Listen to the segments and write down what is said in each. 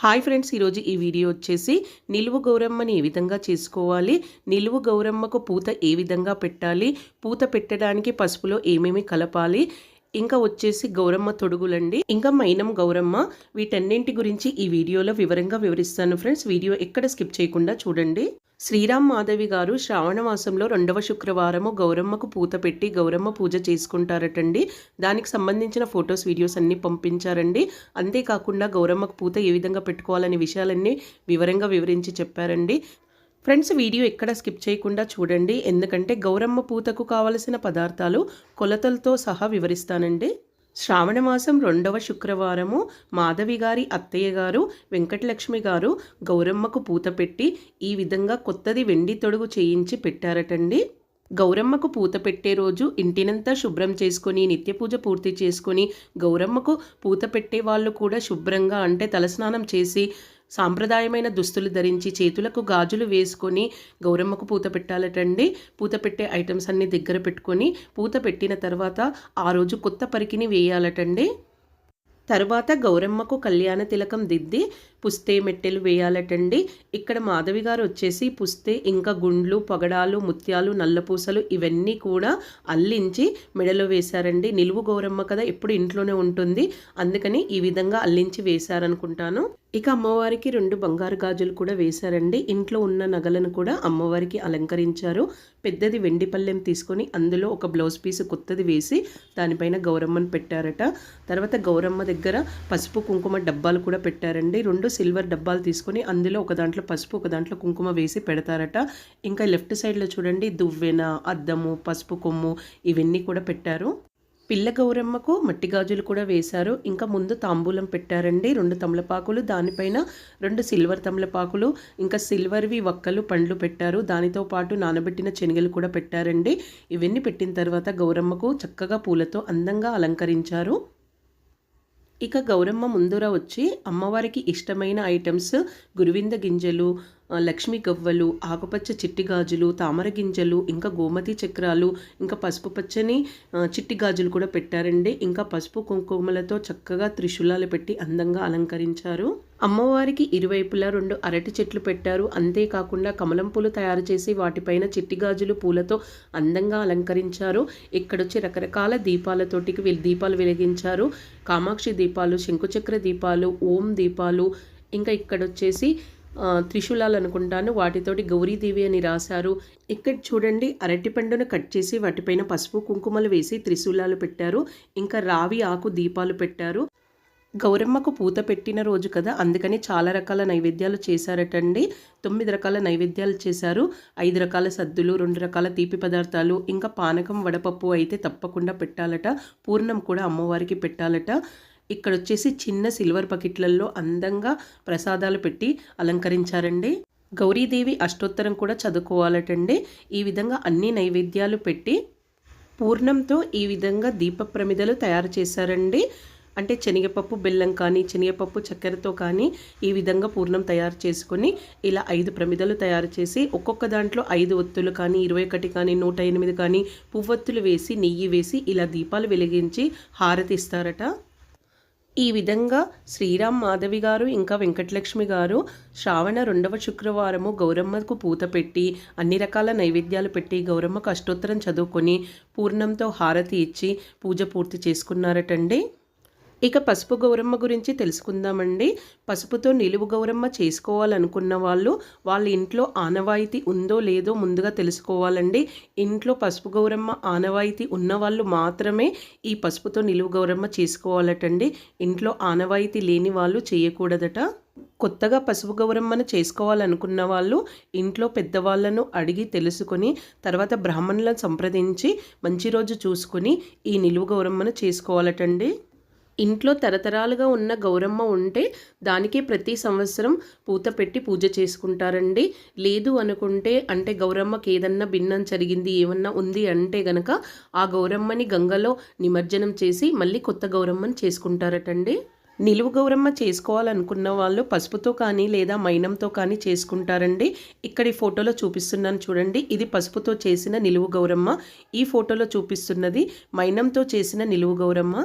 Hi friends ఈరోజు ఈ video వచ్చేసి నిలువు గౌరమ్మని ఏ విధంగా చేసుకోవాలి నిలువు గౌరమ్మకు పూత ఏ విధంగా పెట్టాలి పూత పెట్టడానికి పసుపులో ఏమేమి కలపాలి ఇంకా వచ్చేసి గౌరమ్మ తొడుగులండి. ఇంకా మైనం గౌరమ్మ వీటన్నింటి గురించి ఈ వీడియోలో వివరంగా వివరిస్తాను ఫ్రెండ్స్. వీడియో ఎక్కడ స్కిప్ చేయకుండా చూడండి. శ్రీరామ్ మాధవి గారు శ్రావణ మాసంలో రెండవ శుక్రవారము గౌరమ్మకు పూత పెట్టి గౌరమ్మ పూజ చేసుకుంటారటండి. దానికి సంబంధించిన ఫొటోస్ వీడియోస్ అన్నీ పంపించారండి. అంతేకాకుండా గౌరమ్మకు పూత ఏ విధంగా పెట్టుకోవాలనే విషయాలన్నీ వివరంగా వివరించి చెప్పారండి. ఫ్రెండ్స్ వీడియో ఎక్కడ స్కిప్ చేయకుండా చూడండి. ఎందుకంటే గౌరమ్మ పూతకు కావలసిన పదార్థాలు కొలతలతో సహా వివరిస్తానండి. శ్రావణ మాసం రెండవ శుక్రవారము మాధవి గారి అత్తయ్య గారు వెంకటలక్ష్మి గారు గౌరమ్మకు పూత పెట్టి ఈ విధంగా కొత్తది వెండి తొడుగు చేయించి పెట్టారటండి. గౌరమ్మకు పూత పెట్టే రోజు ఇంటినంతా శుభ్రం చేసుకొని నిత్య పూజ పూర్తి చేసుకొని గౌరమ్మకు పూత పెట్టే వాళ్ళు కూడా శుభ్రంగా అంటే తలస్నానం చేసి సాంప్రదాయమైన దుస్తులు ధరించి చేతులకు గాజులు వేసుకొని గౌరమ్మకు పూత పెట్టాలటండి. పూత పెట్టే ఐటమ్స్ అన్ని దగ్గర పెట్టుకొని పూత పెట్టిన తర్వాత ఆ రోజు కొత్త పరికిని వేయాలటండి. తరువాత గౌరమ్మకు కళ్యాణ తిలకం దిద్ది పుస్తే మెట్టెలు వేయాలటండి. ఇక్కడ మాధవి గారు వచ్చేసి పుస్తే ఇంకా గుండ్లు పగడాలు ముత్యాలు నల్లపూసలు ఇవన్నీ కూడా అల్లించి మెడలో వేశారండి. నిలువు గౌరమ్మ కదా ఎప్పుడు ఇంట్లోనే ఉంటుంది. అందుకని ఈ విధంగా అల్లించి వేశారనుకుంటాను. ఇక అమ్మవారికి రెండు బంగారు గాజులు కూడా వేశారండి. ఇంట్లో ఉన్న నగలను కూడా అమ్మవారికి అలంకరించారు. పెద్దది వెండి పల్లెం తీసుకొని అందులో ఒక బ్లౌజ్ పీస్ కొత్తది వేసి దానిపైన గౌరమ్మను పెట్టారట. తర్వాత గౌరమ్మ దగ్గర పసుపు కుంకుమ డబ్బాలు కూడా పెట్టారండి. రెండు సిల్వర్ డబ్బాలు తీసుకొని అందులో ఒక దాంట్లో పసుపు ఒక దాంట్లో కుంకుమ వేసి పెడతారట. ఇంకా లెఫ్ట్ సైడ్లో చూడండి దువ్వెన అద్దము పసుపు కొమ్ము ఇవన్నీ కూడా పెట్టారు. పిల్ల గౌరమ్మకు మట్టి గాజులు కూడా వేశారు. ఇంకా ముందు తాంబూలం పెట్టారండి రెండు తమలపాకులు దానిపైన రెండు సిల్వర్ తమలపాకులు ఇంకా సిల్వర్వి వక్కలు పండ్లు పెట్టారు. దానితో పాటు నానబెట్టిన శనగలు కూడా పెట్టారండి. ఇవన్నీ పెట్టిన తర్వాత గౌరమ్మకు చక్కగా పూలతో అందంగా అలంకరించారు. ఇక గౌరమ్మ ముందర వచ్చి అమ్మవారికి ఇష్టమైన ఐటమ్స్ గురువింద గింజలు లక్ష్మీ గవ్వలు ఆకుపచ్చ చిట్టి గాజులు తామర గింజలు ఇంకా గోమతి చక్రాలు ఇంకా పసుపు పచ్చని చిట్టి గాజులు కూడా పెట్టారండి. ఇంకా పసుపు కుంకుమలతో చక్కగా త్రిశూలాలు పెట్టి అందంగా అలంకరించారు. అమ్మవారికి ఇరువైపులా రెండు అరటి చెట్లు పెట్టారు. అంతేకాకుండా కమలం పూలు తయారు చేసి వాటిపైన చిట్టి గాజులు పూలతో అందంగా అలంకరించారు. ఇక్కడొచ్చి రకరకాల దీపాలతోటికి దీపాలు వెలిగించారు. కామాక్షి దీపాలు శంకుచక్ర దీపాలు ఓం దీపాలు ఇంకా ఇక్కడొచ్చేసి త్రిశూలాలు అనుకుంటాను. వాటితోటి గౌరీదేవి అని రాశారు. ఇక్కడ చూడండి అరటిపండును కట్ చేసి వాటిపైన పసుపు కుంకుమలు వేసి త్రిశూలాలు పెట్టారు. ఇంకా రావి ఆకు దీపాలు పెట్టారు. గౌరమ్మకు పూత పెట్టిన రోజు కదా అందుకని చాలా రకాల నైవేద్యాలు చేశారటండి. తొమ్మిది రకాల నైవేద్యాలు చేశారు. ఐదు రకాల సద్దులు రెండు రకాల తీపి పదార్థాలు ఇంకా పానకం వడపప్పు అయితే తప్పకుండా పెట్టాలట. పూర్ణం కూడా అమ్మవారికి పెట్టాలట. ఇక్కడ వచ్చేసి చిన్న సిల్వర్ బకెట్లలో అందంగా ప్రసాదాలు పెట్టి అలంకరించారండి. గౌరీదేవి అష్టోత్తరం కూడా చదువుకోవాలటండి. ఈ విధంగా అన్ని నైవేద్యాలు పెట్టి పూర్ణంతో ఈ విధంగా దీప ప్రమిదలు తయారు చేశారండి. అంటే శనగపప్పు బెల్లం కానీ శనగపప్పు చక్కెరతో కానీ ఈ విధంగా పూర్ణం తయారు చేసుకొని ఇలా ఐదు ప్రమిదలు తయారు చేసి ఒక్కొక్క దాంట్లో ఐదు ఒత్తులు కానీ ఇరవై ఒకటి కానీ నూట ఎనిమిది కానీ పువ్వొత్తులు వేసి నెయ్యి వేసి ఇలా దీపాలు వెలిగించి హారతి ఇస్తారట. ఈ విధంగా శ్రీరామ్ మాధవి గారు ఇంకా వెంకటలక్ష్మి గారు శ్రావణ రెండవ శుక్రవారము గౌరమ్మకు పూత పెట్టి అన్ని రకాల నైవేద్యాలు పెట్టి గౌరమ్మకు అష్టోత్తరం చదువుకొని పూర్ణంతో హారతి ఇచ్చి పూజ పూర్తి చేసుకున్నారటండి. ఇక పసుపు గౌరమ్మ గురించి తెలుసుకుందామండి. పసుపుతో నిలువు గౌరమ్మ చేసుకోవాలనుకున్న వాళ్ళు వాళ్ళ ఇంట్లో ఆనవాయితీ ఉందో లేదో ముందుగా తెలుసుకోవాలండి. ఇంట్లో పసుపు గౌరమ్మ ఆనవాయితీ ఉన్న వాళ్ళు మాత్రమే ఈ పసుపుతో నిలువు గౌరమ్మ చేసుకోవాలటండి. ఇంట్లో ఆనవాయితీ లేని వాళ్ళు చేయకూడదట. కొత్తగా పసుపు గౌరమ్మను చేసుకోవాలనుకున్న వాళ్ళు ఇంట్లో పెద్దవాళ్ళను అడిగి తెలుసుకొని తర్వాత బ్రాహ్మణులను సంప్రదించి మంచి రోజు చూసుకొని ఈ నిలువు గౌరమ్మను చేసుకోవాలటండి. ఇంట్లో తరతరాలుగా ఉన్న గౌరమ్మ ఉంటే దానికే ప్రతి సంవత్సరం పూత పెట్టి పూజ చేసుకుంటారండి. లేదు అనుకుంటే అంటే గౌరమ్మకి ఏదన్నా భిన్నం జరిగింది ఏమన్నా ఉంది అంటే గనక ఆ గౌరమ్మని గంగలో నిమజ్జనం చేసి మళ్ళీ కొత్త గౌరమ్మని చేసుకుంటారటండి. నిలువు గౌరమ్మ చేసుకోవాలనుకున్న వాళ్ళు పసుపుతో కానీ లేదా మైనంతో కానీ చేసుకుంటారండి. ఇక్కడ ఈ ఫోటోలో చూపిస్తున్నాను చూడండి. ఇది పసుపుతో చేసిన నిలువు గౌరమ్మ. ఈ ఫోటోలో చూపిస్తున్నది మైనంతో చేసిన నిలువు గౌరమ్మ.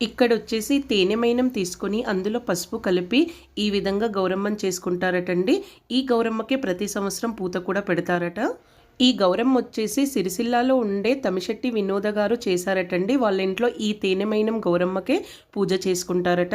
ఇక్కడ వచ్చేసి తేనెమైనం తీసుకొని అందులో పసుపు కలిపి ఈ విధంగా గౌరమ్మం చేసుకుంటారటండి. ఈ గౌరమ్మకి ప్రతి సంవత్సరం పూత కూడా పెడతారట. ఈ గౌరమ్మ వచ్చేసి సిరిసిల్లాలో ఉండే తమిశెట్టి వినోద గారు చేశారటండి. వాళ్ళ ఇంట్లో ఈ తేనెమైనం గౌరమ్మకే పూజ చేసుకుంటారట.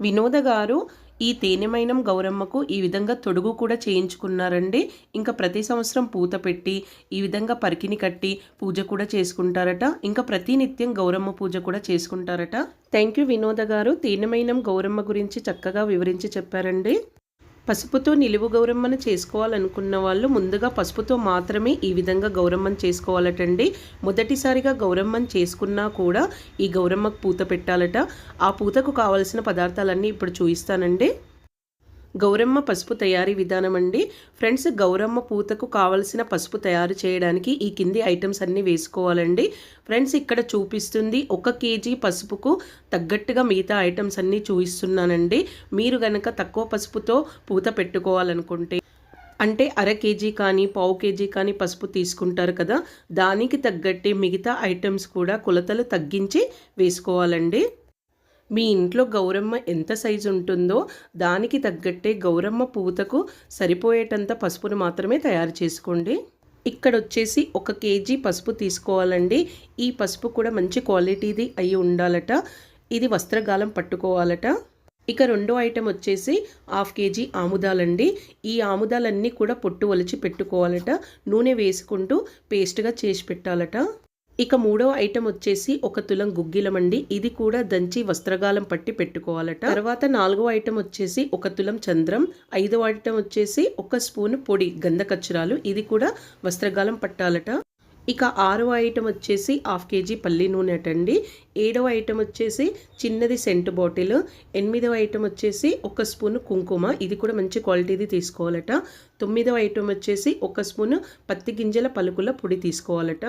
వినోద గారు ఈ తేనెమైనం గౌరమ్మకు ఈ విధంగా తొడుగు కూడా చేయించుకున్నారండి. ఇంకా ప్రతి సంవత్సరం పూత పెట్టి ఈ విధంగా పరికిని కట్టి పూజ కూడా చేసుకుంటారట. ఇంకా ప్రతి నిత్యం గౌరమ్మ పూజ కూడా చేసుకుంటారట. థ్యాంక్ యూ వినోద గారు. తేనెమైనం గౌరమ్మ గురించి చక్కగా వివరించి చెప్పారండి. పసుపుతో నిలువు గౌరమ్మను చేసుకోవాలనుకున్న వాళ్ళు ముందుగా పసుపుతో మాత్రమే ఈ విధంగా గౌరమ్మను చేసుకోవాలటండి. మొదటిసారిగా గౌరమ్మను చేసుకున్నా కూడా ఈ గౌరమ్మకు పూత పెట్టాలట. ఆ పూతకు కావలసిన పదార్థాలన్నీ ఇప్పుడు చూపిస్తానండి గౌరమ్మ పసుపు తయారీ విధానం అండి. ఫ్రెండ్స్ గౌరమ్మ పూతకు కావలసిన పసుపు తయారు చేయడానికి ఈ కింది ఐటమ్స్ అన్నీ వేసుకోవాలండి. ఫ్రెండ్స్ ఇక్కడ చూపిస్తుంది ఒక కేజీ పసుపుకు తగ్గట్టుగా మిగతా ఐటమ్స్ అన్నీ చూపిస్తున్నానండి. మీరు గనక తక్కువ పసుపుతో పూత పెట్టుకోవాలనుకుంటే అంటే అర కేజీ కానీ పావు కేజీ కానీ పసుపు తీసుకుంటారు కదా దానికి తగ్గట్టే మిగతా ఐటమ్స్ కూడా కొలతలు తగ్గించి వేసుకోవాలండి. మీ ఇంట్లో గౌరమ్మ ఎంత సైజు ఉంటుందో దానికి తగ్గట్టే గౌరమ్మ పూతకు సరిపోయేటంత పసుపును మాత్రమే తయారు చేసుకోండి. ఇక్కడ వచ్చేసి ఒక కేజీ పసుపు తీసుకోవాలండి. ఈ పసుపు కూడా మంచి క్వాలిటీది అయి ఉండాలట. ఇది వస్త్రగాలం పట్టుకోవాలట. ఇక రెండో ఐటెం వచ్చేసి హాఫ్ కేజీ ఆముదాలండి. ఈ ఆముదాలన్నీ కూడా పొట్టు ఒలిచి పెట్టుకోవాలట. నూనె వేసుకుంటూ పేస్ట్గా చేసి పెట్టాలట. ఇక మూడవ ఐటెం వచ్చేసి ఒక తులం గుగ్గిలం అండి. ఇది కూడా దంచి వస్త్రగాలం పట్టి పెట్టుకోవాలట. తర్వాత నాలుగో ఐటెం వచ్చేసి ఒక తులం చంద్రం. ఐదవ ఐటెం వచ్చేసి ఒక స్పూన్ పొడి గంధకచ్చరాలు. ఇది కూడా వస్త్రగాలం పట్టాలట. ఇక ఆరవ ఐటెం వచ్చేసి హాఫ్ కేజీ పల్లి నూనె అటండి ఏడవ ఐటెం వచ్చేసి చిన్నది సెంట్ బాటిల్. ఎనిమిదవ ఐటెం వచ్చేసి ఒక స్పూన్ కుంకుమ. ఇది కూడా మంచి క్వాలిటీది తీసుకోవాలట. తొమ్మిదవ ఐటెం వచ్చేసి ఒక స్పూన్ పత్తి గింజల పలుకుల పొడి తీసుకోవాలట.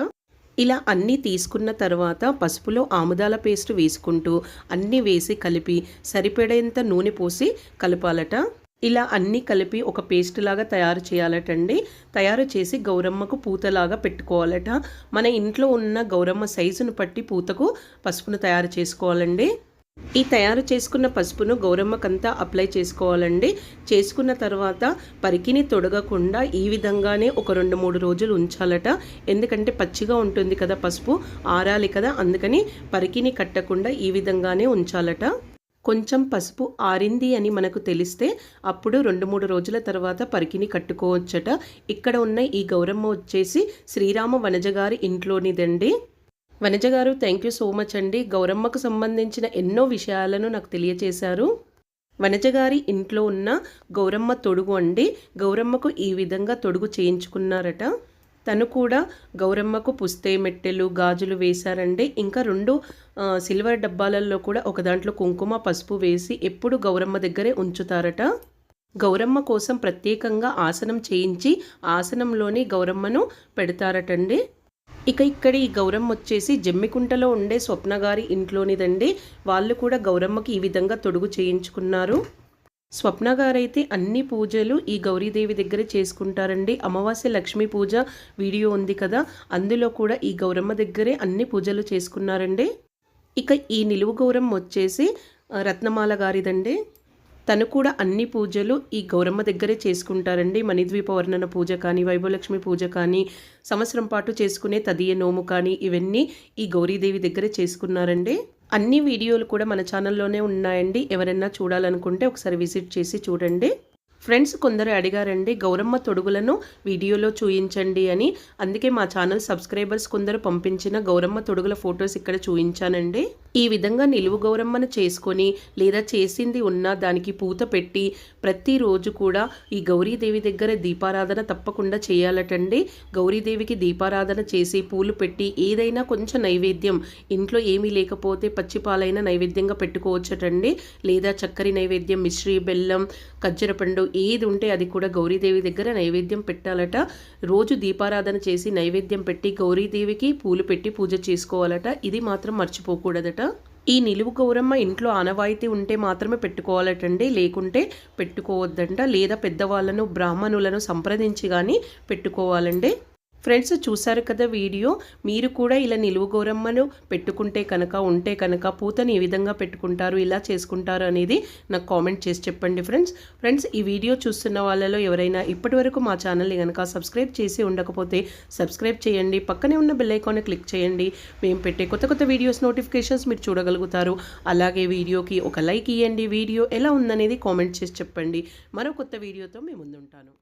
ఇలా అన్నీ తీసుకున్న తర్వాత పసుపులో ఆముదాల పేస్ట్ వేసుకుంటూ అన్నీ వేసి కలిపి సరిపడేంత నూనె పోసి కలపాలట. ఇలా అన్నీ కలిపి ఒక పేస్ట్ లాగా తయారు చేయాలటండి. తయారు చేసి గౌరమ్మకు పూతలాగా పెట్టుకోవాలట. మన ఇంట్లో ఉన్న గౌరమ్మ సైజును బట్టి పూతకు పసుపును తయారు చేసుకోవాలండి. ఈ తయారు చేసుకున్న పసుపును గౌరమ్మకంతా అప్లై చేసుకోవాలండి. చేసుకున్న తర్వాత పరికిని తొడగకుండా ఈ విధంగానే ఒక రెండు మూడు రోజులు ఉంచాలట. ఎందుకంటే పచ్చిగా ఉంటుంది కదా పసుపు ఆరాలి కదా అందుకని పరికిని కట్టకుండా ఈ విధంగానే ఉంచాలట. కొంచెం పసుపు ఆరింది అని మనకు తెలిస్తే అప్పుడు రెండు మూడు రోజుల తర్వాత పరికిని కట్టుకోవచ్చట. ఇక్కడ ఉన్న ఈ గౌరమ్మ వచ్చేసి శ్రీరామ వనజగారి ఇంట్లోనిదండి. వనజ గారు థ్యాంక్ యూ సో మచ్ అండి. గౌరమ్మకు సంబంధించిన ఎన్నో విషయాలను నాకు తెలియచేశారు. వనజ గారి ఇంట్లో ఉన్న గౌరమ్మ తొడుగు అండి. గౌరమ్మకు ఈ విధంగా తొడుగు చేయించుకున్నారట. తను కూడా గౌరమ్మకు పుస్తే మెట్టెలు గాజులు వేశారండి. ఇంకా రెండు సిల్వర్ డబ్బాలలో కూడా ఒక దాంట్లో కుంకుమ పసుపు వేసి ఎప్పుడు గౌరమ్మ దగ్గరే ఉంచుతారట. గౌరమ్మ కోసం ప్రత్యేకంగా ఆసనం చేయించి ఆసనంలోని గౌరమ్మను పెడతారటండి. ఇక ఇక్కడ ఈ గౌరమ్మ వచ్చేసి జమ్మికుంటలో ఉండే స్వప్న గారి ఇంట్లోనిదండి వాళ్ళు కూడా గౌరమ్మకి ఈ విధంగా తొడుగు చేయించుకున్నారు. స్వప్న గారైతే అన్ని పూజలు ఈ గౌరీదేవి దగ్గర చేసుకుంటారండి. అమావాస్య లక్ష్మీ పూజ వీడియో ఉంది కదా అందులో కూడా ఈ గౌరమ్మ దగ్గరే అన్ని పూజలు చేసుకున్నారండి. ఇక ఈ నిలువు గౌరమ్మ వచ్చేసి రత్నమాల గారిదండి. తను కూడా అన్ని పూజలు ఈ గౌరమ్మ దగ్గరే చేసుకుంటారండి. మణిద్వీప వర్ణన పూజ కానీ వైభవలక్ష్మి పూజ కానీ సంవత్సరం పాటు చేసుకునే తదియ నోము కానీ ఇవన్నీ ఈ గౌరీదేవి దగ్గరే చేసుకున్నారండి. అన్ని వీడియోలు కూడా మన ఛానల్లోనే ఉన్నాయండి. ఎవరైనా చూడాలనుకుంటే ఒకసారి విజిట్ చేసి చూడండి. ఫ్రెండ్స్ కొందరు అడిగారండి గౌరమ్మ తొడుగులను వీడియోలో చూయించండి అని. అందుకే మా ఛానల్ సబ్స్క్రైబర్స్ కొందరు పంపించిన గౌరమ్మ తొడుగుల ఫొటోస్ ఇక్కడ చూయించానండి. ఈ విధంగా నిలువు గౌరమ్మను చేసుకొని లేదా చేసింది ఉన్న దానికి పూత పెట్టి ప్రతిరోజు కూడా ఈ గౌరీదేవి దగ్గర దీపారాధన తప్పకుండా చేయాలటండి. గౌరీదేవికి దీపారాధన చేసి పూలు పెట్టి ఏదైనా కొంచెం నైవేద్యం ఇంట్లో ఏమీ లేకపోతే పచ్చిపాలైన నైవేద్యంగా పెట్టుకోవచ్చటండి. లేదా చక్కరి నైవేద్యం మిశ్రీ బెల్లం కజ్జరపండు ఏది ఉంటే అది కూడా గౌరీదేవి దగ్గర నైవేద్యం పెట్టాలట. రోజు దీపారాధన చేసి నైవేద్యం పెట్టి గౌరీదేవికి పూలు పెట్టి పూజ చేసుకోవాలట. ఇది మాత్రం మర్చిపోకూడదట. ఈ నిలువు గౌరమ్మ ఇంట్లో ఆనవాయితీ ఉంటే మాత్రమే పెట్టుకోవాలటండి లేకుంటే పెట్టుకోవద్దంట. లేదా పెద్దవాళ్ళను బ్రాహ్మణులను సంప్రదించి కానీ పెట్టుకోవాలండి. ఫ్రెండ్స్ చూశారు కదా వీడియో? మీరు కూడా ఇలా నిలువు గోరమ్మను పెట్టుకుంటే కనుక ఉంటే కనుక పూతని ఏ విధంగా పెట్టుకుంటారు ఇలా చేసుకుంటారు అనేది నాకు కామెంట్ చేసి చెప్పండి ఫ్రెండ్స్. ఫ్రెండ్స్ ఈ వీడియో చూస్తున్న వాళ్ళలో ఎవరైనా ఇప్పటివరకు మా ఛానల్ని కనుక సబ్స్క్రైబ్ చేసి ఉండకపోతే సబ్స్క్రైబ్ చేయండి. పక్కనే ఉన్న బెల్ క్లిక్ చేయండి. మేము పెట్టే కొత్త కొత్త వీడియోస్ నోటిఫికేషన్స్ మీరు చూడగలుగుతారు. అలాగే వీడియోకి ఒక లైక్ ఇవ్వండి వీడియో ఎలా ఉందనేది కామెంట్ చేసి చెప్పండి. మరో కొత్త వీడియోతో మేము ముందుంటాను.